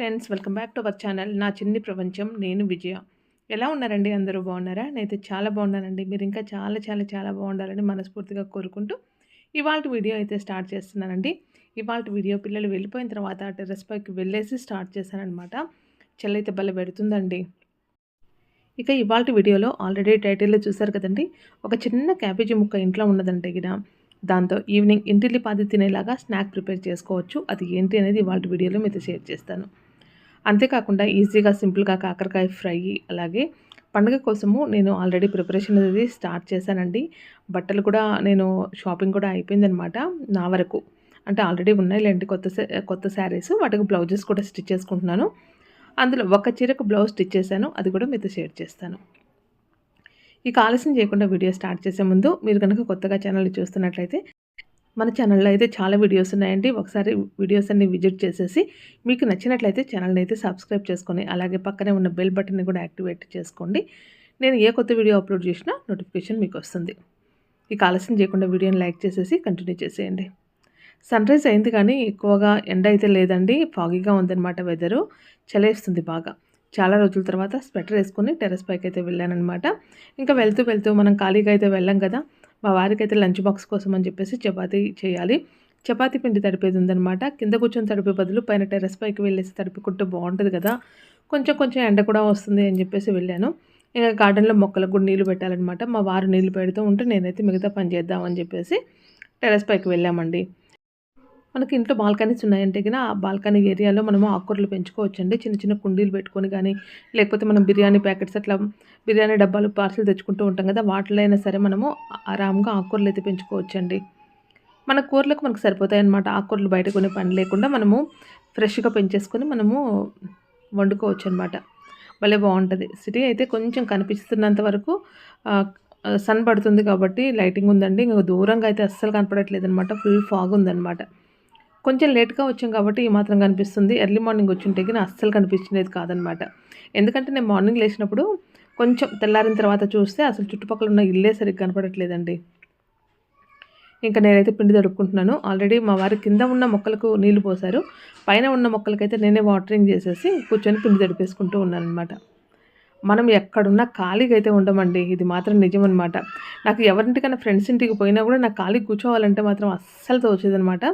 Friends welcome back to our channel. నా చిన్ని ప్రపంచం నేను విజయ. ఎలా ఉన్నారండి? అందరూ బాగున్నారా? నేనైతే చాలా బాగున్నానండి. మీరు ఇంకా చాలా చాలా చాలా బాగుండాలని మనస్ఫూర్తిగా కోరుకుంటూ ఇవాళ వీడియో అయితే స్టార్ట్ చేస్తున్నానండి. ఇవాళ వీడియో పిల్లలు వెళ్ళిపోయిన తర్వాత టెర్రస్ పైకి వెళ్ళేసి స్టార్ట్ చేశానమాట చెల్లైతే భలే పెడుతుందండి. ఇక ఇవాళ వీడియోలో ఆల్రెడీ టైటిల్లో చూసారు కదండి. ఒక చిన్న క్యాబేజీ ముక్క ఇంట్లో ఉన్నదంటే గిన దాంతో ఈవినింగ్ ఇంటిల్లి పాది తినేలాగా స్నాక్ ప్రిపేర్ చేసుకోవచ్చు. అది ఏంటి అనేది ఇవాళ వీడియోలో మీతో షేర్ చేస్తాను. అంతేకాకుండా ఈజీగా సింపుల్గా కాకరకాయ ఫ్రై అలాగే పండుగ కోసము నేను ఆల్రెడీ ప్రిపరేషన్ అనేది స్టార్ట్ చేశానండి. బట్టలు కూడా నేను షాపింగ్ కూడా అయిపోయిందనమాట నా వరకు. అంటే ఆల్రెడీ ఉన్నాయి లేండి కొత్త కొత్త శారీస్ వాటికి బ్లౌజెస్ కూడా స్టిచ్ చేసుకుంటున్నాను. అందులో ఒక చీరకు బ్లౌజ్ స్టిచ్ చేశాను అది కూడా మీతో షేర్ చేస్తాను. ఇక ఆలస్యం చేయకుండా వీడియో స్టార్ట్ చేసే ముందు మీరు కనుక కొత్తగా ఛానల్ చూస్తున్నట్లయితే మన ఛానల్లో అయితే చాలా వీడియోస్ ఉన్నాయండి. ఒకసారి వీడియోస్ అన్ని విజిట్ చేసేసి మీకు నచ్చినట్లయితే ఛానల్ని అయితే సబ్స్క్రైబ్ చేసుకొని అలాగే పక్కనే ఉన్న బెల్ బటన్ని కూడా యాక్టివేట్ చేసుకోండి. నేను ఏ కొత్త వీడియో అప్లోడ్ చేసినా నోటిఫికేషన్ మీకు వస్తుంది. ఇక ఆలస్యం చేయకుండా వీడియోని లైక్ చేసేసి కంటిన్యూ చేసేయండి. సన్ రైజ్ అయింది కానీ ఎక్కువగా ఎండ అయితే లేదండి. ఫాగీగా ఉందన్నమాట వెదరు చలేస్తుంది బాగా. చాలా రోజుల తర్వాత స్వెటర్ వేసుకొని టెర్రస్ పైకి అయితే వెళ్ళానమాట ఇంకా వెళ్తూ వెళ్తూ మనం ఖాళీగా అయితే వెళ్ళాం కదా మా వారికి అయితే లంచ్ బాక్స్ కోసం అని చెప్పేసి చపాతీ చేయాలి. చపాతీ పిండి తడిపేది ఉందనమాట కింద కూర్చొని తడిపే బదులు పైన టెర్రస్ పైకి వెళ్ళేసి తడిపికుంటే బాగుంటుంది కదా. కొంచెం కొంచెం ఎండ కూడా వస్తుంది అని చెప్పేసి వెళ్ళాను. ఇంకా గార్డెన్లో మొక్కలకు కూడా నీళ్ళు పెట్టాలన్నమాట. మా వారు నీళ్ళు పెడుతూ ఉంటే నేనైతే మిగతా పని చేద్దామని చెప్పేసి టెరస్ పైకి వెళ్ళామండి. మనకి ఇంట్లో బాల్కనీస్ ఉన్నాయంటే కానీ ఆ బాల్కనీ ఏరియాలో మనము ఆకుకూరలు పెంచుకోవచ్చండి. చిన్న చిన్న కుండీలు పెట్టుకొని కానీ లేకపోతే మనం బిర్యానీ ప్యాకెట్స్ అట్లా బిర్యానీ డబ్బాలు పార్సల్ తెచ్చుకుంటూ ఉంటాం కదా వాటిలో అయినా సరే మనము ఆరామ్గా ఆకుకూరలు అయితే పెంచుకోవచ్చండి. మన కూరలకు మనకు సరిపోతాయి అన్నమాట ఆకుకూరలు బయట కొనే పని లేకుండా మనము ఫ్రెష్గా పెంచేసుకొని మనము వండుకోవచ్చు అనమాట భలే బాగుంటుంది. సిటీ అయితే కొంచెం కనిపిస్తున్నంత వరకు సన్ పడుతుంది కాబట్టి లైటింగ్ ఉందండి. ఇంకా దూరంగా అయితే అస్సలు కనపడట్లేదు అనమాట ఫుల్ ఫాగ్ ఉందన్నమాట. కొంచెం లేట్గా వచ్చాం కాబట్టి ఈ మాత్రం కనిపిస్తుంది. ఎర్లీ మార్నింగ్ వచ్చింటే కానీ అస్సలు కనిపించేది కాదనమాట. ఎందుకంటే నేను మార్నింగ్ లేచినప్పుడు కొంచెం తెల్లారిన తర్వాత చూస్తే అసలు చుట్టుపక్కల ఉన్న ఇల్లే సరిగ్గా కనపడట్లేదండి. ఇంకా నేనైతే పిండి తడుపుకుంటున్నాను. ఆల్రెడీ మా వారి కింద ఉన్న మొక్కలకు నీళ్ళు పోశారు. పైన ఉన్న మొక్కలకైతే నేనే వాటరింగ్ చేసేసి కూర్చొని పిండి తడిపేసుకుంటూ ఉన్నాను అనమాట మనం ఎక్కడున్నా ఖాళీగా అయితే ఉండమండి. ఇది మాత్రం నిజం అనమాట నాకు ఎవరింటికైనా ఫ్రెండ్స్ ఇంటికి పోయినా కూడా నాకు ఖాళీ కూర్చోవాలంటే మాత్రం అస్సలు తోచేదనమాట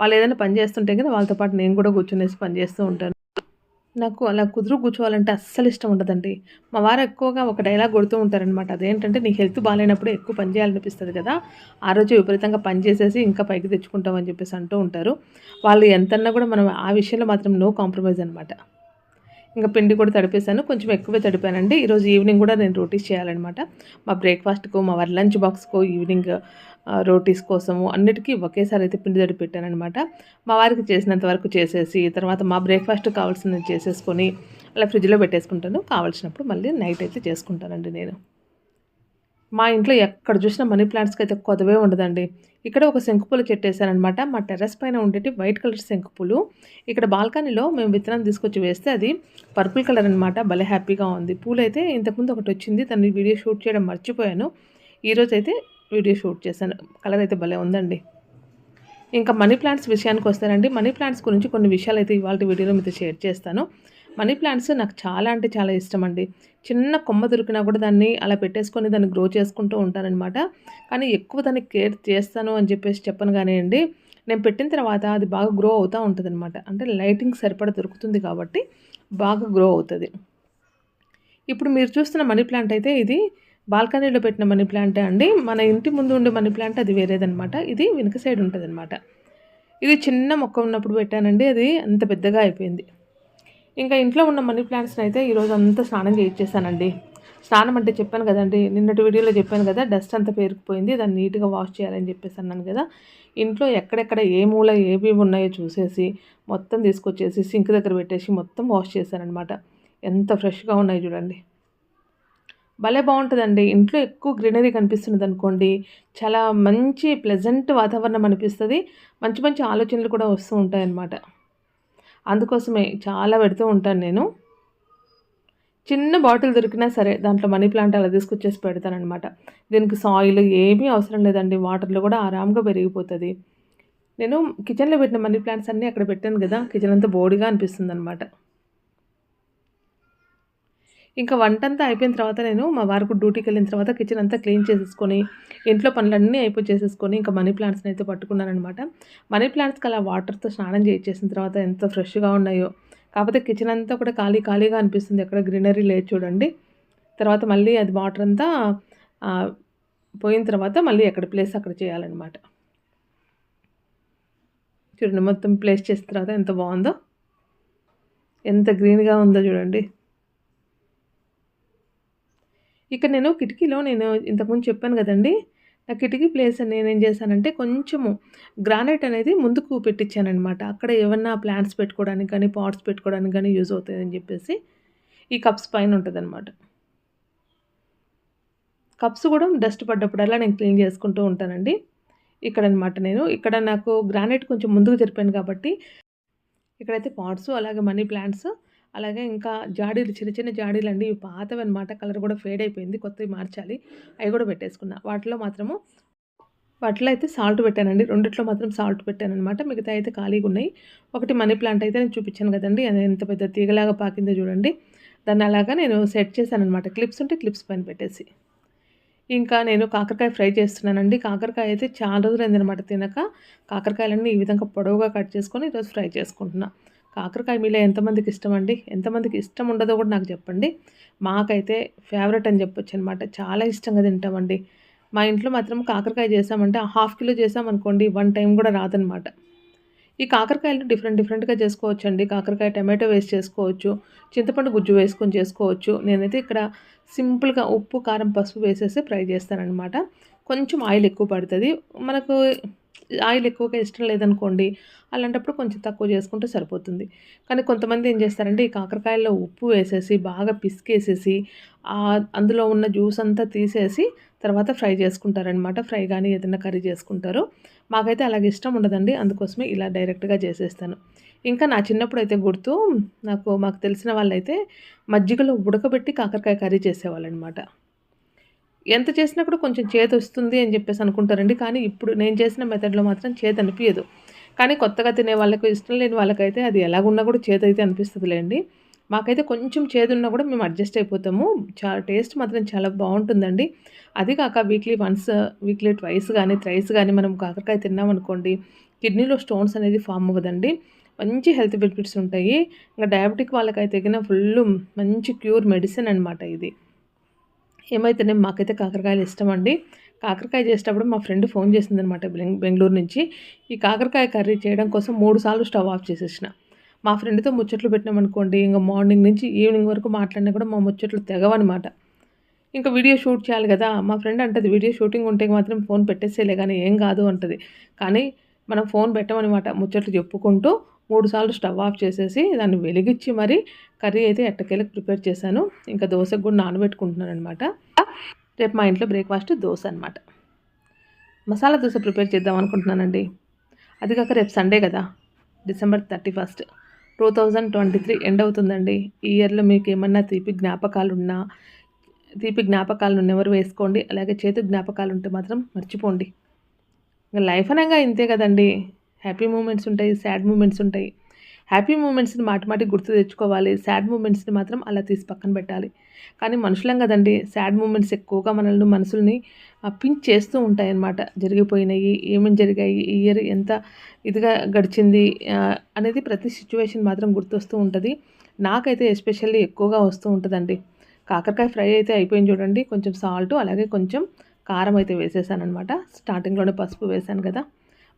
వాళ్ళు ఏదైనా పని చేస్తుంటే కానీ వాళ్ళతో పాటు నేను కూడా కూర్చునేసి పని చేస్తూ ఉంటాను. నాకు అలా కుదురు కూర్చోవాలంటే అస్సలు ఇష్టం ఉండదండి. మా వారు ఎక్కువగా ఒక డైలాగ్ కొడుతూ ఉంటారనమాట అదేంటంటే నీ హెల్త్ బాగాలేనప్పుడు ఎక్కువ పని చేయాలనిపిస్తుంది కదా. ఆ రోజు విపరీతంగా పని చేసేసి ఇంకా పైకి తెచ్చుకుంటామని చెప్పేసి అంటూ ఉంటారు. వాళ్ళు ఎంతన్నా కూడా మనం ఆ విషయంలో మాత్రం నో కాంప్రమైజ్ అనమాట ఇంకా పిండి కూడా తడిపేశాను. కొంచెం ఎక్కువే తడిపానండి. ఈరోజు ఈవినింగ్ కూడా నేను రోటీస్ చేయాలన్నమాట. మా బ్రేక్ఫాస్ట్కు మా వారి లంచ్ బాక్స్కు ఈవినింగ్ రోటీస్ కోసము అన్నిటికీ ఒకేసారి అయితే పిండి తడి పెట్టానమాట మా వారికి చేసినంత వరకు చేసేసి తర్వాత మా బ్రేక్ఫాస్ట్ కావాల్సింది చేసేసుకొని అలా ఫ్రిడ్జ్లో పెట్టేసుకుంటాను. కావాల్సినప్పుడు మళ్ళీ నైట్ అయితే చేసుకుంటానండి నేను. మా ఇంట్లో ఎక్కడ చూసినా మనీ ప్లాంట్స్కి అయితే కొదవే ఉండదండి. ఇక్కడ ఒక శంకుపూల చెట్టు వేసానమాట మా టెర్రస్ పైన ఉండేటి వైట్ కలర్ శంకుపూలు ఇక్కడ బాల్కనీలో మేము విత్తనం తీసుకొచ్చి వేస్తే అది పర్పుల్ కలర్ అనమాట భలే హ్యాపీగా ఉంది. పూలు అయితే ఇంతకుముందు ఒకటి వచ్చింది. దాన్ని వీడియో షూట్ చేయడం మర్చిపోయాను. ఈరోజు అయితే వీడియో షూట్ చేశాను. కలర్ అయితే భలే ఉందండి. ఇంకా మనీ ప్లాంట్స్ విషయానికి వస్తానండి. మనీ ప్లాంట్స్ గురించి కొన్ని విషయాలు అయితే ఇవాళ వీడియోలో మీతో షేర్ చేస్తాను. మనీ ప్లాంట్స్ నాకు చాలా అంటే చాలా ఇష్టం అండి చిన్న కొమ్మ దొరికినా కూడా దాన్ని అలా పెట్టేసుకొని దాన్ని గ్రో చేసుకుంటూ ఉంటానన్నమాట కానీ ఎక్కువ దాన్ని కేర్ చేస్తాను అని చెప్పేసి చెప్పను కానివ్వండి నేను పెట్టిన తర్వాత అది బాగా గ్రో అవుతూ ఉంటుంది అనమాట అంటే లైటింగ్ సరిపడ దొరుకుతుంది కాబట్టి బాగా గ్రో అవుతుంది. ఇప్పుడు మీరు చూస్తున్న మనీ ప్లాంట్ అయితే ఇది బాల్కనీలో పెట్టిన మనీ ప్లాంటే అండి. మన ఇంటి ముందు ఉండే మనీ ప్లాంట్ అది వేరేదనమాట ఇది వెనుక సైడ్ ఉంటుంది ఇది చిన్న మొక్క ఉన్నప్పుడు పెట్టానండి. అది అంత పెద్దగా అయిపోయింది. ఇంకా ఇంట్లో ఉన్న మనీ ప్లాంట్స్ని అయితే ఈరోజు అంతా స్నానం చేయించేసానండి స్నానం అంటే చెప్పాను కదండి నిన్నటి వీడియోలో చెప్పాను కదా డస్ట్ అంతా పేరుకుపోయింది దాన్ని నీట్గా వాష్ చేయాలని చెప్పేసి అన్నాను కదా. ఇంట్లో ఎక్కడెక్కడ ఏ మూల ఏవి ఉన్నాయో చూసేసి మొత్తం తీసుకొచ్చేసి సింక్ దగ్గర పెట్టేసి మొత్తం వాష్ చేశానమాట ఎంత ఫ్రెష్గా ఉన్నాయి చూడండి. భలే బాగుంటుందండి. ఇంట్లో ఎక్కువ గ్రీనరీ కనిపిస్తున్నది అనుకోండి చాలా మంచి ప్లెజెంట్ వాతావరణం అనిపిస్తుంది. మంచి మంచి ఆలోచనలు కూడా వస్తూ ఉంటాయన్నమాట. అందుకోసమే చాలా పెడుతూ ఉంటాను నేను. చిన్న బాటిల్ దొరికినా సరే దాంట్లో మనీ ప్లాంట్ అలా తీసుకొచ్చేసి పెడతానమాట దీనికి సాయిల్ ఏమీ అవసరం లేదండి. వాటర్లో కూడా ఆరామ్గా పెరిగిపోతుంది. నేను కిచెన్లో పెట్టిన మనీ ప్లాంట్స్ అన్నీ అక్కడ పెట్టాను కదా. కిచెన్ అంతా బోడిగా అనిపిస్తుంది అనమాట ఇంకా వంటంతా అయిపోయిన తర్వాత నేను మా వారికి డ్యూటీకి వెళ్ళిన తర్వాత కిచెన్ అంతా క్లీన్ చేసేసుకొని ఇంట్లో పనులన్నీ అయిపోయి చేసేసుకొని ఇంకా మనీ ప్లాంట్స్ని అయితే పట్టుకున్నానమాట మనీ ప్లాంట్స్కి అలా వాటర్తో స్నానం చేసిన తర్వాత ఎంత ఫ్రెష్గా ఉన్నాయో. కాకపోతే కిచెన్ అంతా కూడా ఖాళీ ఖాళీగా అనిపిస్తుంది. ఎక్కడ గ్రీనరీ లేదు చూడండి. తర్వాత మళ్ళీ అది వాటర్ అంతా పోయిన తర్వాత మళ్ళీ ఎక్కడ ప్లేస్ అక్కడ చేయాలన్నమాట. చూడండి మొత్తం ప్లేస్ చేసిన తర్వాత ఎంత బాగుందో. ఎంత గ్రీన్గా ఉందో చూడండి. ఇక్కడ నేను కిటికీలో నేను ఇంతకుముందు చెప్పాను కదండి నా కిటికీ ప్లేస్ నేనేం చేశానంటే కొంచెము గ్రానైట్ అనేది ముందుకు పెట్టించానమాట అక్కడ ఏమన్నా ప్లాంట్స్ పెట్టుకోవడానికి కానీ పాట్స్ పెట్టుకోవడానికి కానీ యూజ్ అవుతుందని చెప్పేసి ఈ కప్స్ పైన ఉంటుందన్నమాట. కప్స్ కూడా డస్ట్ పడ్డప్పుడల్లా నేను క్లీన్ చేసుకుంటూ ఉంటానండి. ఇక్కడ అనమాట నేను. ఇక్కడ నాకు గ్రానైట్ కొంచెం ముందుకు జరిపాను కాబట్టి ఇక్కడైతే పాట్స్ అలాగే మనీ ప్లాంట్స్ అలాగే ఇంకా జాడీలు చిన్న చిన్న జాడీలు అండి. ఇవి పాతవి అనమాట కలర్ కూడా ఫేడ్ అయిపోయింది. కొత్తవి మార్చాలి. అవి కూడా పెట్టేసుకున్నా. వాటిలో మాత్రము వాటిలో అయితే సాల్ట్ పెట్టానండి. రెండిట్లో మాత్రం సాల్ట్ పెట్టాను అనమాట మిగతా అయితే ఖాళీగా ఉన్నాయి. ఒకటి మనీ ప్లాంట్ అయితే నేను చూపించాను కదండి. అది ఎంత పెద్ద తీగలాగా పాకిందో చూడండి. దాన్ని అలాగా నేను సెట్ చేశాను అనమాట క్లిప్స్ ఉంటే క్లిప్స్ పైన పెట్టేసి. ఇంకా నేను కాకరకాయ ఫ్రై చేస్తున్నానండి. కాకరకాయ అయితే చాలా రోజులు అయిందనమాట తినక. కాకరకాయలన్నీ ఈ విధంగా పొడవుగా కట్ చేసుకొని ఈరోజు ఫ్రై చేసుకుంటున్నాను కాకరకాయ మీలో ఎంతమందికి ఇష్టం అండి ఎంతమందికి ఇష్టం ఉండదో కూడా నాకు చెప్పండి. మాకైతే ఫేవరెట్ అని చెప్పొచ్చు అనమాట చాలా ఇష్టంగా తింటామండి. మా ఇంట్లో మాత్రం కాకరకాయ చేసామంటే హాఫ్ కిలో చేసామనుకోండి వన్ టైం కూడా రాదనమాట. ఈ కాకరకాయలు డిఫరెంట్ డిఫరెంట్గా చేసుకోవచ్చు అండి కాకరకాయ టమాటో వేసి చేసుకోవచ్చు చింతపండు గుజ్జు వేసుకొని చేసుకోవచ్చు. నేనైతే ఇక్కడ సింపుల్గా ఉప్పు కారం పసుపు వేసేసి ఫ్రై చేస్తానమాట కొంచెం ఆయిల్ ఎక్కువ పడుతుంది. మనకు ఆయిల్ ఎక్కువగా ఇష్టం లేదనుకోండి అలాంటప్పుడు కొంచెం తక్కువ చేసుకుంటే సరిపోతుంది. కానీ కొంతమంది ఏం చేస్తారంటే ఈ కాకరకాయల్లో ఉప్పు వేసేసి బాగా పిసికేసేసి అందులో ఉన్న జ్యూస్ అంతా తీసేసి తర్వాత ఫ్రై చేసుకుంటారనమాట ఫ్రై కానీ ఏదైనా కర్రీ చేసుకుంటారు. మాకైతే అలాగే ఇష్టం ఉండదండి. అందుకోసమే ఇలా డైరెక్ట్గా చేసేస్తాను. ఇంకా నా చిన్నప్పుడు అయితే గుర్తు నాకు మాకు తెలిసిన వాళ్ళైతే మజ్జిగలో ఉడకబెట్టి కాకరకాయ కర్రీ చేసేవాళ్ళు అనమాట ఎంత చేసినా కూడా కొంచెం చేతి వస్తుంది అని చెప్పేసి అనుకుంటారండి. కానీ ఇప్పుడు నేను చేసిన మెథడ్లో మాత్రం చేతి అనిపించదు కానీ కొత్తగా తినే వాళ్ళకు ఇష్టం లేని వాళ్ళకైతే అది ఎలాగున్నా కూడా చేతి అయితే అనిపిస్తుందిలేండి. మాకైతే కొంచెం చేదు ఉన్నా కూడా మేము అడ్జస్ట్ అయిపోతాము. చా టేస్ట్ మాత్రం చాలా బాగుంటుందండి. అది కాక వీక్లీ వన్స్ వీక్లీ ట్వైస్ కానీ థ్రైస్ కానీ మనం కాకరకాయ తిన్నామనుకోండి కిడ్నీలో స్టోన్స్ అనేది ఫామ్ అవ్వదండి. మంచి హెల్త్ బెనిఫిట్స్ ఉంటాయి. ఇంకా డయాబెటిక్ వాళ్ళకైతే తగిన ఫుల్ మంచి క్యూర్ మెడిసిన్ అనమాట ఇది. ఏమైతేనే మాకైతే కాకరకాయలు ఇష్టం అండి కాకరకాయ చేసేటప్పుడు మా ఫ్రెండ్ ఫోన్ చేసిందనమాట బెంగళూరు నుంచి. ఈ కాకరకాయ కర్రీ చేయడం కోసం మూడు సార్లు స్టవ్ ఆఫ్ చేసేసిన. మా ఫ్రెండ్తో ముచ్చట్లు పెట్టినామనుకోండి ఇంకా మార్నింగ్ నుంచి ఈవినింగ్ వరకు మాట్లాడినా కూడా మా ముచ్చట్లు తెగవన్నమాట ఇంకా వీడియో షూట్ చేయాలి కదా మా ఫ్రెండ్ అంటది వీడియో షూటింగ్ ఉంటే మాత్రం ఫోన్ పెట్టేసేలే కానీ ఏం కాదు అంటది. కానీ మనం ఫోన్ పెట్టమనమాట ముచ్చట్లు చెప్పుకుంటూ మూడు సార్లు స్టవ్ ఆఫ్ చేసేసి దాన్ని వెలిగించి మరి కర్రీ అయితే ఎట్టకేలకు ప్రిపేర్ చేశాను. ఇంకా దోశకు కూడా నానబెట్టుకుంటున్నాను అనమాట రేపు మా ఇంట్లో బ్రేక్ఫాస్ట్ దోశ అనమాట మసాలా దోశ ప్రిపేర్ చేద్దాం అనుకుంటున్నానండి. అది కాక రేపు సండే కదా. December thirty first. Two thousand twenty three end అవుతుందండి. ఈ ఇయర్లో మీకు ఏమన్నా తీపి జ్ఞాపకాలు ఉన్నా తీపి జ్ఞాపకాలు ఎవరు వేసుకోండి. అలాగే చేతి జ్ఞాపకాలు ఉంటే మాత్రం మర్చిపోండి. ఇంకా లైఫ్ అనగా ఇంతే కదండి. హ్యాపీ మూమెంట్స్ ఉంటాయి సాడ్ మూమెంట్స్ ఉంటాయి. హ్యాపీ మూమెంట్స్ని మాటిమాటి గుర్తు తెచ్చుకోవాలి. సాడ్ మూమెంట్స్ని మాత్రం అలా తీసి పక్కన పెట్టాలి. కానీ మనుషులం కదండి సాడ్ మూమెంట్స్ ఎక్కువగా మనల్ని మనసుల్ని పింక్ చేస్తూ ఉంటాయి అన్నమాట జరిగిపోయినాయి ఏమేమి జరిగాయి ఈ ఇయర్ ఎంత ఇదిగా గడిచింది అనేది ప్రతి సిచ్యువేషన్ మాత్రం గుర్తొస్తూ ఉంటుంది. నాకైతే ఎస్పెషల్లీ ఎక్కువగా వస్తూ ఉంటుందండి. కాకరకాయ ఫ్రై అయితే అయిపోయింది చూడండి కొంచెం సాల్ట్ అలాగే కొంచెం కారం అయితే వేసేసాను అనమాట స్టార్టింగ్లోనే పసుపు వేసాను కదా.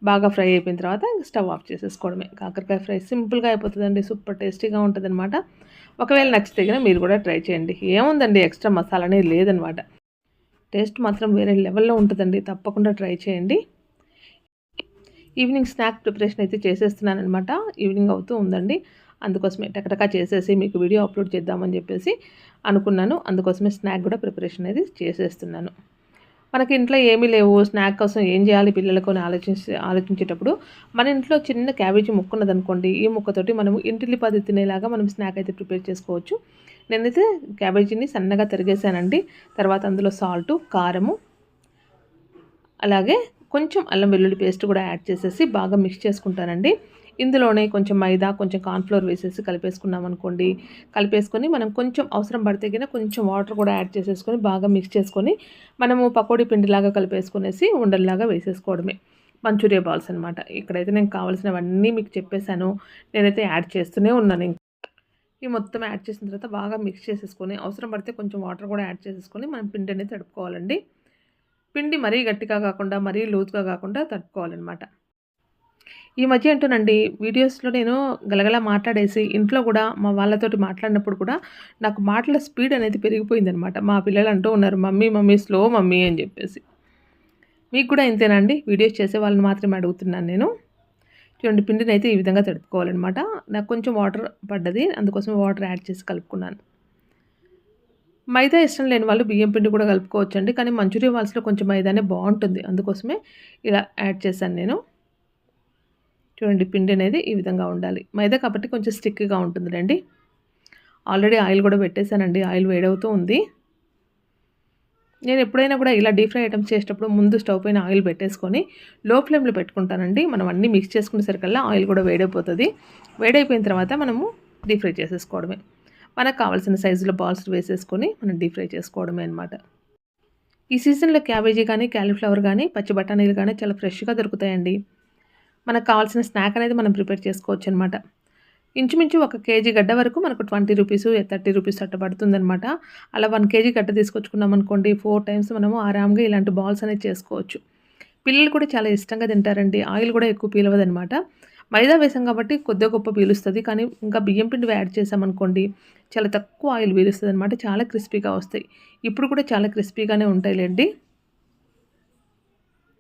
బాగా ఫ్రై అయిపోయిన తర్వాత స్టవ్ ఆఫ్ చేసేసుకోవడమే. కాకరకాయ ఫ్రై సింపుల్గా అయిపోతుందండి సూపర్ టేస్టీగా ఉంటుంది అనమాట ఒకవేళ నచ్చితే కనుక మీరు కూడా ట్రై చేయండి. ఏముందండి ఎక్స్ట్రా మసాలా అనేది లేదనమాట టేస్ట్ మాత్రం వేరే లెవెల్లో ఉంటుందండి తప్పకుండా ట్రై చేయండి. ఈవినింగ్ స్నాక్ ప్రిపరేషన్ అయితే చేసేస్తున్నాను అనమాట ఈవినింగ్ అవుతూ ఉందండి. అందుకోసమే టకటకా చేసేసి మీకు వీడియో అప్లోడ్ చేద్దామని చెప్పేసి అనుకున్నాను. అందుకోసమే స్నాక్ కూడా ప్రిపరేషన్ అనేది చేసేస్తున్నాను. మనకి ఇంట్లో ఏమీ లేవు. స్నాక్ కోసం ఏం చేయాలి పిల్లలకు అని ఆలోచించి ఆలోచించేటప్పుడు మన ఇంట్లో చిన్న క్యాబేజీ ముక్క ఉన్నదనుకోండి ఈ ముక్కతోటి మనం ఇంటిల్లి పది తినేలాగా మనం స్నాక్ అయితే ప్రిపేర్ చేసుకోవచ్చు. నేనైతే క్యాబేజీని సన్నగా తరిగేసానండి తర్వాత అందులో సాల్టు కారము అలాగే కొంచెం అల్లం వెల్లుల్లి పేస్ట్ కూడా యాడ్ చేసేసి బాగా మిక్స్ చేసుకుంటానండి. ఇందులోనే కొంచెం మైదా కొంచెం కార్న్ఫ్లోర్ వేసేసి కలిపేసుకున్నాం అనుకోండి. కలిపేసుకొని మనం కొంచెం అవసరం పడితే కింద కొంచెం వాటర్ కూడా యాడ్ చేసేసుకొని బాగా మిక్స్ చేసుకొని మనము పకోడీ పిండిలాగా కలిపేసుకునేసి ఉండల్లాగా వేసేసుకోవడమే. మంచూరియా బాల్స్ అనమాట ఇక్కడైతే నేను కావాల్సినవన్నీ మీకు చెప్పేశాను. నేనైతే యాడ్ చేస్తూనే ఉన్నాను ఈ మొత్తం యాడ్ చేసిన తర్వాత బాగా మిక్స్ చేసేసుకొని అవసరం పడితే కొంచెం వాటర్ కూడా యాడ్ చేసేసుకొని మనం పిండి అనేది తడుపుకోవాలండి. పిండి మరీ గట్టిగా కాకుండా మరీ లూజ్గా కాకుండా తడుపుకోవాలన్నమాట. ఈ మధ్య అంటూనండి వీడియోస్లో నేను గలగల మాట్లాడేసి ఇంట్లో కూడా మా వాళ్ళతోటి మాట్లాడినప్పుడు కూడా నాకు మాటల స్పీడ్ అనేది పెరిగిపోయిందనమాట. మా పిల్లలు అంటూ ఉన్నారు మమ్మీ మమ్మీ స్లో మమ్మీ అని చెప్పేసి. మీకు కూడా ఇంతేనండి వీడియోస్ చేసే వాళ్ళని మాత్రమే అడుగుతున్నాను నేను. చూడండి పిండిని అయితే ఈ విధంగా తడుపుకోవాలన్నమాట. నాకు కొంచెం వాటర్ పడ్డది అందుకోసం వాటర్ యాడ్ చేసి కలుపుకున్నాను. మైదా ఇష్టం లేని వాళ్ళు బియ్యం పిండి కూడా కలుపుకోవచ్చండి కానీ మంచూరియా వాల్స్లో కొంచెం మైదానే బాగుంటుంది అందుకోసమే ఇలా యాడ్ చేశాను నేను. చూడండి పిండి అనేది ఈ విధంగా ఉండాలి. మైదా కాబట్టి కొంచెం స్టిక్గా ఉంటుందిలేండి ఆల్రెడీ ఆయిల్ కూడా పెట్టేశానండి ఆయిల్ వేడవుతూ ఉంది. నేను ఎప్పుడైనా కూడా ఇలా డీప్ ఫ్రై ఐటమ్స్ చేసేటప్పుడు ముందు స్టవ్ పైన ఆయిల్ పెట్టేసుకొని లో ఫ్లేమ్లో పెట్టుకుంటానండి. మనం అన్నీ మిక్స్ చేసుకునేసరికల్లా ఆయిల్ కూడా వేడైపోతుంది. వేడైపోయిన తర్వాత మనము డీప్ ఫ్రై చేసేసుకోవడమే. మనకు కావాల్సిన సైజులో బాల్స్ వేసేసుకొని మనం డీప్ ఫ్రై చేసుకోవడమే అనమాట ఈ సీజన్లో క్యాబేజీ కానీ క్యాలీఫ్లవర్ కానీ పచ్చి బఠానీలు కానీ చాలా ఫ్రెష్గా దొరుకుతాయండి. మనకు కావాల్సిన స్నాక్ అనేది మనం ప్రిపేర్ చేసుకోవచ్చు అనమాట ఇంచుమించు ఒక కేజీ గడ్డ వరకు మనకు ట్వంటీ రూపీస్ థర్టీ రూపీస్ అట్ట పడుతుందనమాట అలా వన్ కేజీ గడ్డ తీసుకొచ్చుకున్నాం అనుకోండి ఫోర్ టైమ్స్ మనము ఆరామ్గా ఇలాంటి బాల్స్ అనేది చేసుకోవచ్చు. పిల్లలు కూడా చాలా ఇష్టంగా తింటారండి. ఆయిల్ కూడా ఎక్కువ పీలవదనమాట మైదా వేసాం కాబట్టి కొద్దిగా గొప్ప పీలుస్తుంది. కానీ ఇంకా బియ్యం పిండి యాడ్ చేసామనుకోండి చాలా తక్కువ ఆయిల్ పీలుస్తుంది అనమాట చాలా క్రిస్పీగా వస్తాయి. ఇప్పుడు కూడా చాలా క్రిస్పీగానే ఉంటాయిలేండి.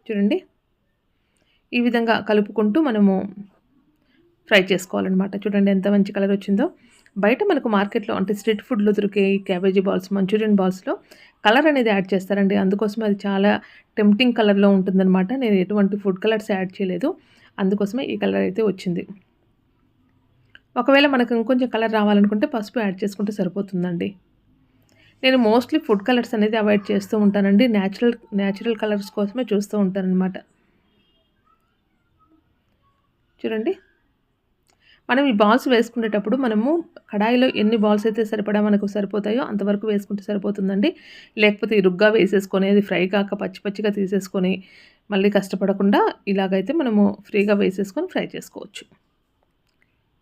చూడండి. ఈ విధంగా కలుపుకుంటూ మనము ఫ్రై చేసుకోవాలన్నమాట. చూడండి ఎంత మంచి కలర్ వచ్చిందో. బయట మనకు మార్కెట్లో అంటే స్ట్రీట్ ఫుడ్లో దొరికే క్యాబేజీ బాల్స్ మంచూరియన్ బాల్స్లో కలర్ అనేది యాడ్ చేస్తారండి. అందుకోసమే అది చాలా టెంప్టింగ్ కలర్లో ఉంటుందన్నమాట. నేను ఎటువంటి ఫుడ్ కలర్స్ యాడ్ చేయలేదు. అందుకోసమే ఈ కలర్ అయితే వచ్చింది. ఒకవేళ మనకు ఇంకొంచెం కలర్ రావాలనుకుంటే పసుపు యాడ్ చేసుకుంటే సరిపోతుందండి. నేను మోస్ట్లీ ఫుడ్ కలర్స్ అనేది అవాయిడ్ చేస్తూ ఉంటానండి. న్యాచురల్ న్యాచురల్ కలర్స్ కోసమే చూస్తూ ఉంటానన్నమాట. చూడండి. మనం ఈ బాల్స్ వేసుకునేటప్పుడు మనము కడాయిలో ఎన్ని బాల్స్ అయితే సరిపడా మనకు సరిపోతాయో అంతవరకు వేసుకుంటే సరిపోతుందండి. లేకపోతే ఇరుగ్గా వేసేసుకొని అది ఫ్రై కాక పచ్చి పచ్చిగా తీసేసుకొని మళ్ళీ కష్టపడకుండా ఇలాగైతే మనము ఫ్రీగా వేసేసుకొని ఫ్రై చేసుకోవచ్చు.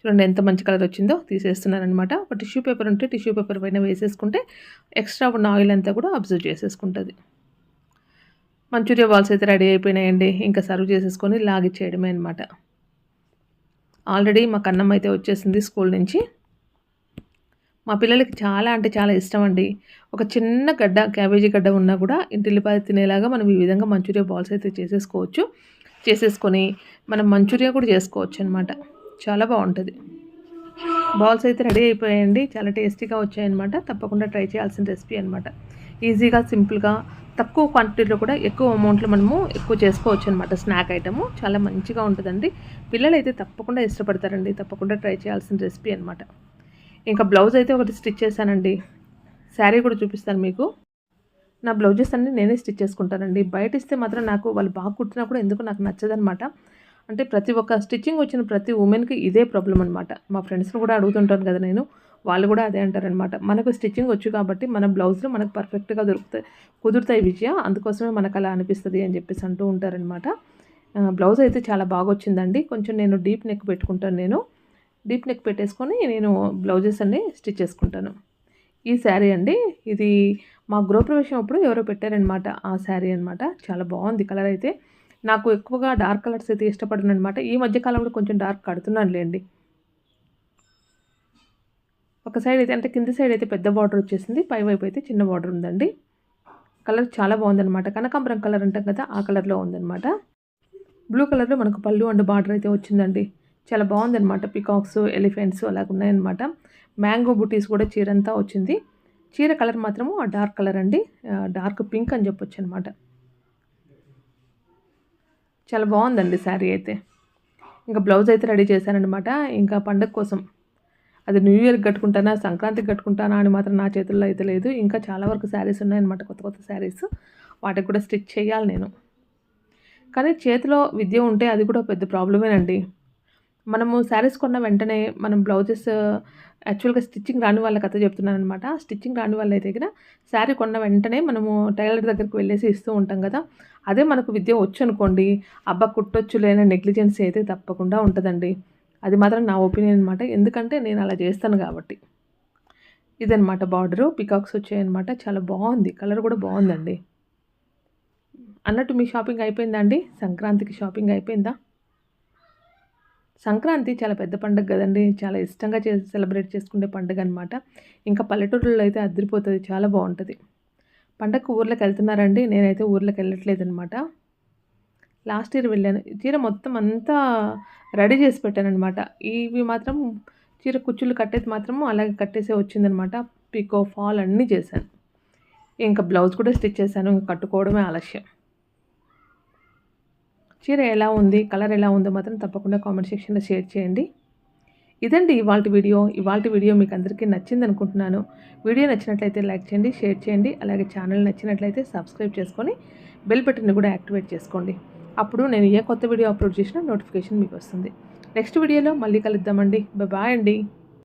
చూడండి ఎంత మంచి కలర్ వచ్చిందో తీసేస్తున్నానమాట ఒక టిష్యూ పేపర్ ఉంటే టిష్యూ పేపర్ పైన వేసేసుకుంటే ఎక్స్ట్రా ఉన్న ఆయిల్ అంతా కూడా అబ్జర్వ్ చేసేసుకుంటుంది. మంచూరియా బాల్స్ అయితే రెడీ అయిపోయినాయండి. ఇంకా సర్వ్ చేసేసుకొని లాగిచ్చేయడమే అనమాట ఆల్రెడీ మా అన్నం అయితే వచ్చేసింది స్కూల్ నుంచి. మా పిల్లలకి చాలా అంటే చాలా ఇష్టం అండి. ఒక చిన్న గడ్డ క్యాబేజీ గడ్డ ఉన్నా కూడా ఇంటిల్లిపాది తినేలాగా మనం ఈ విధంగా మంచూరియా బాల్స్ అయితే చేసేసుకోవచ్చు. చేసేసుకొని మనం మంచూరియా కూడా చేసుకోవచ్చు అనమాట చాలా బాగుంటుంది. బాల్స్ అయితే రెడీ అయిపోయాయండి. చాలా టేస్టీగా వచ్చాయన్నమాట. తప్పకుండా ట్రై చేయాల్సిన రెసిపీ అనమాట ఈజీగా సింపుల్గా తక్కువ క్వాంటిటీలో కూడా ఎక్కువ అమౌంట్లో మనము ఎక్కువ చేసుకోవచ్చు అనమాట స్నాక్ ఐటము చాలా మంచిగా ఉంటుందండి. పిల్లలు అయితే తప్పకుండా ఇష్టపడతారండి. తప్పకుండా ట్రై చేయాల్సిన రెసిపీ అనమాట ఇంకా బ్లౌజ్ అయితే ఒకటి స్టిచ్ చేశానండి. శారీ కూడా చూపిస్తాను మీకు. నా బ్లౌజెస్ అన్నీ నేనే స్టిచ్ చేసుకుంటానండి. బయట ఇస్తే మాత్రం నాకు వాళ్ళు బాగా కుట్టినా కూడా ఎందుకు నాకు నచ్చదనమాట అంటే ప్రతి ఒక్క స్టిచ్చింగ్ వచ్చిన ప్రతి ఉమెన్కి ఇదే ప్రాబ్లం అనమాట మా ఫ్రెండ్స్ని కూడా అడుగుతుంటాను కదా నేను. వాళ్ళు కూడా అదే అంటారనమాట మనకు స్టిచ్చింగ్ వచ్చు కాబట్టి మన బ్లౌజ్లో మనకు పర్ఫెక్ట్గా దొరుకుతాయి కుదురుతాయి విజయ. అందుకోసమే మనకు అలా అనిపిస్తుంది అని చెప్పేసి అంటూ ఉంటారనమాట బ్లౌజ్ అయితే చాలా బాగా వచ్చిందండి కొంచెం నేను డీప్ నెక్ పెట్టుకుంటాను నేను. డీప్ నెక్ పెట్టేసుకొని నేను బ్లౌజెస్ అన్నీ స్టిచ్ చేసుకుంటాను. ఈ శారీ అండి ఇది మా గృహప్రవేశం అప్పుడు ఎవరో పెట్టారనమాట ఆ శారీ అనమాట చాలా బాగుంది కలర్ అయితే. నాకు ఎక్కువగా డార్క్ కలర్స్ అయితే ఇష్టపడను అనమాట ఈ మధ్యకాలంలో కొంచెం డార్క్ కడుతున్నాను లేండి ఒక సైడ్ అయితే అంటే కింద సైడ్ అయితే పెద్ద బార్డర్ వచ్చేసింది. పై వైపు అయితే చిన్న బార్డర్ ఉందండి. కలర్ చాలా బాగుందనమాట కనకాంబరం కలర్ అంటాం కదా ఆ కలర్లో ఉందనమాట బ్లూ కలర్లో మనకు పళ్ళు అండ్ బార్డర్ అయితే వచ్చిందండి. చాలా బాగుందనమాట పికాక్స్ ఎలిఫెంట్స్ అలాగ ఉన్నాయన్నమాట. మ్యాంగో బుటీస్ కూడా చీర అంతా వచ్చింది. చీర కలర్ మాత్రము ఆ డార్క్ కలర్ అండి. డార్క్ పింక్ అని చెప్పొచ్చు అనమాట చాలా బాగుందండి శారీ అయితే. ఇంకా బ్లౌజ్ అయితే రెడీ చేశానమాట ఇంకా పండగ కోసం అది న్యూ ఇయర్కి కట్టుకుంటానా సంక్రాంతికి కట్టుకుంటానా అని మాత్రం నా చేతుల్లో అయితే లేదు. ఇంకా చాలా వరకు శారీస్ ఉన్నాయన్నమాట కొత్త కొత్త శారీస్. వాటికి కూడా స్టిచ్ చేయాలి నేను. కానీ చేతిలో విద్య ఉంటే అది కూడా పెద్ద ప్రాబ్లమేనండి. మనము శారీస్ కొన్న వెంటనే మనం బ్లౌజెస్ యాక్చువల్గా స్టిచ్చింగ్ రాని వాళ్ళ కథ చెప్తున్నాను అనమాట స్టిచ్చింగ్ రాని వాళ్ళ దగ్గర శారీ కొన్న వెంటనే మనము టైలర్ దగ్గరికి వెళ్ళేసి ఇస్తూ ఉంటాం కదా. అదే మనకు విద్య వచ్చు అనుకోండి అబ్బా కుట్టొచ్చు లేని నెగ్లిజెన్స్ అయితే తప్పకుండా ఉంటుందండి. అది మాత్రం నా ఒపీనియన్ అనమాట ఎందుకంటే నేను అలా చేస్తాను కాబట్టి. ఇదనమాట బార్డరు. పికాక్స్ వచ్చాయన్నమాట. చాలా బాగుంది. కలర్ కూడా బాగుందండి. అన్నట్టు మీ షాపింగ్ అయిపోయిందా అండి? సంక్రాంతికి షాపింగ్ అయిపోయిందా? సంక్రాంతి చాలా పెద్ద పండుగ కదండి. చాలా ఇష్టంగా చేసి సెలబ్రేట్ చేసుకునే పండుగ అనమాట ఇంకా పల్లెటూరులో అయితే అదిరిపోతుంది. చాలా బాగుంటుంది. పండగకు ఊర్లోకి వెళ్తున్నారండి నేనైతే ఊర్లోకి వెళ్ళట్లేదు అనమాట లాస్ట్ ఇయర్ వెళ్ళాను. చీర మొత్తం అంతా రెడీ చేసి పెట్టాను అనమాట ఇవి మాత్రం చీర కుచ్చులు కట్టేది మాత్రము అలాగే కట్టేసే వచ్చిందనమాట పికో ఫాల్ అన్నీ చేశాను. ఇంకా బ్లౌజ్ కూడా స్టిచ్ చేశాను. ఇంకా కట్టుకోవడమే ఆలస్యం. చీర ఎలా ఉంది? కలర్ ఎలా ఉందో మాత్రం తప్పకుండా కామెంట్ సెక్షన్లో షేర్ చేయండి. ఇదండి ఇవాళ వీడియో. ఇవాళ వీడియో మీకు అందరికీ నచ్చింది అనుకుంటున్నాను. వీడియో నచ్చినట్లయితే లైక్ చేయండి షేర్ చేయండి. అలాగే ఛానల్ నచ్చినట్లయితే సబ్స్క్రైబ్ చేసుకొని బెల్ బటన్ని కూడా యాక్టివేట్ చేసుకోండి. అప్పుడు నేను ఏ కొత్త వీడియో అప్లోడ్ చేసినా నోటిఫికేషన్ మీకు వస్తుంది. నెక్స్ట్ వీడియోలో మళ్ళీ కలుద్దామండి. బాయ్ అండి.